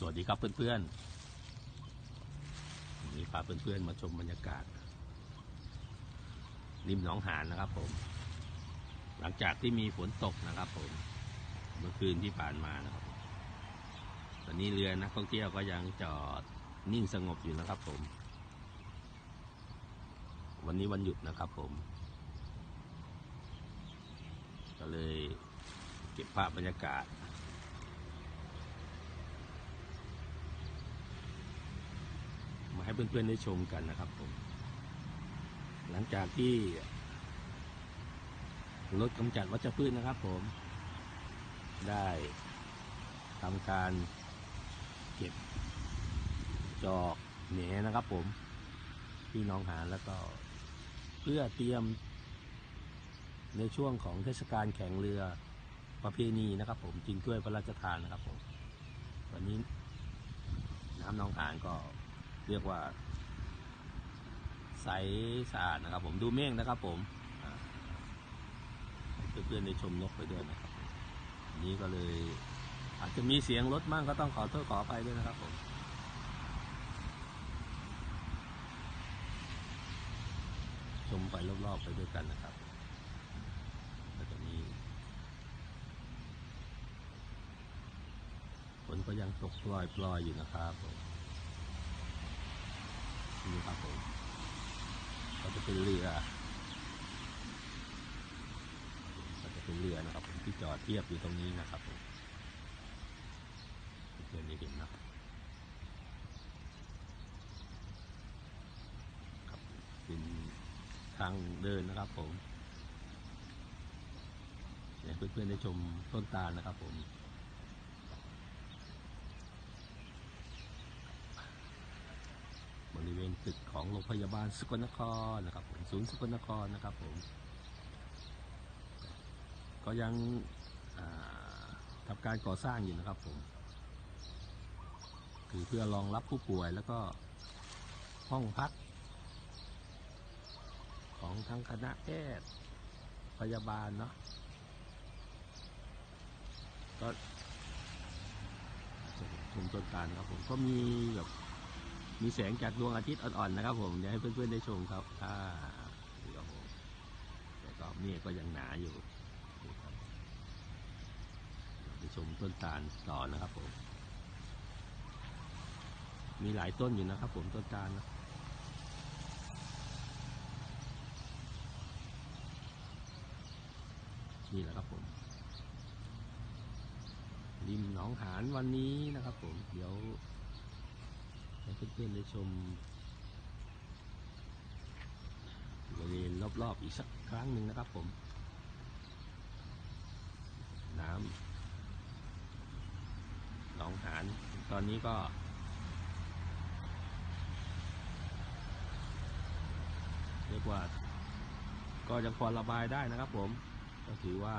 สวัสดีครับเพื่อนๆวันนี้พาเพื่อนๆมาชมบรรยากาศ ริมหนองหานนะครับผม หลังจากที่มีฝนตกนะครับผม เมื่อคืนที่ผ่านมานะครับ ตอนนี้เรือนักท่องเที่ยวก็ยังจอดนิ่งสงบอยู่นะครับผม วันนี้วันหยุดนะครับผม ก็เลยเก็บภาพบรรยากาศ มาให้ เพื่อนๆได้ชมกันนะครับผม หลังจากที่รถกำจัดวัชพืชนะครับผม ได้ทำการเก็บจอกเหนนะครับผม ที่หน้องหานแล้วก็เพื่อเตรียม ในช่วงของเทศกาลแข่งเรือประเพณีนะครับ ผมจริงถ้วยพระราชทานนะครับผมวันนี้น้ำหน้องหานก็ เรียกว่า ใสสะอาดนะครับ ผมดูเมฆนะครับ ผมเพื่อนๆได้ชมนกไปด้วยนะครับนนี้ก็เลย อาจจะมีเสียงรถมั่งก็ต้องขอโทษขอไปด้วยนะครับผมชมไปรอบๆไปด้วยกันนะครับก็จะมีฝนก็ยังตกปล่อยๆอยู่นะครับผม นี่ครับผมก็ จะเป็นเรือ ก็จะเป็นเรือนะครับผมที่จอดเทียบอยู่ตรงนี้นะครับเพื่อนได้เห็นนะครับครับเป็นทางเดินนะครับผมเนี่ยเพื่อนๆได้ชมต้นตาลนะครับผม ริเวณตึกของโรงพยาบาลสกลนครนะครับผมศูนย์สกลนครนะครับผมก็ยังอ่าทำการก่อสร้างอยู่นะครับผมคือเพื่อรองรับผู้ป่วยแล้วก็ห้องพัก ของทั้งคณะแพทย์พยาบาลเนาะก็ชมต้นตาลครับผมก็มีแบบ มีแสงจากดวงอาทิตย์อ่อนๆนะครับ ผมเดี๋ยวให้เพื่อนๆได้ชมครับอ่านี่ครับผมแต่ก็เมฆก็ยังหนาอยู่ไปชมต้นตาลต่อนะครับผม มีหลายต้นอยู่นะครับ ผมต้นตาลนะนี่แหละครับผม ริมหนองหานวันนี้นะครับผม เดี๋ยว ให้เพื่อนๆได้ชมบริเวณรอบๆอีกสักครั้งหนึ่งนะครับผม น้ำหนองหานตอนนี้ก็เรียกว่า ก็ยังพอระบายได้นะครับผม ก็ถือว่า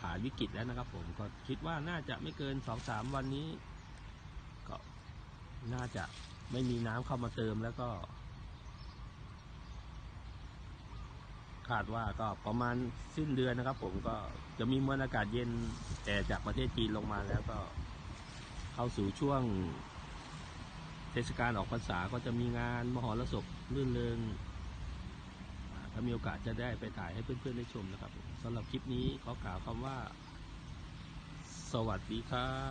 ผ่านวิกฤตแล้วนะครับผมก็คิดว่าน่าจะไม่เกินสองสามวันนี้ ก็น่าจะ ไม่มีน้ำเข้ามาเติมแล้วก็ คาดว่าก็ประมาณสิ้นเดือนนะครับ ผมก็จะมีมวลอากาศเย็นแต่จากประเทศจีนลงมาแล้วก็ เข้าสู่ช่วง เทศกาลออกพรรษาก็จะมีงานมหรสพรื่นเริงอ่าถ้ามีโอกาสจะได้ไปถ่ายให้เพื่อนๆได้ชมนะครับสำหรับคลิปนี้ขอกล่าวคำว่า สวัสดีครับ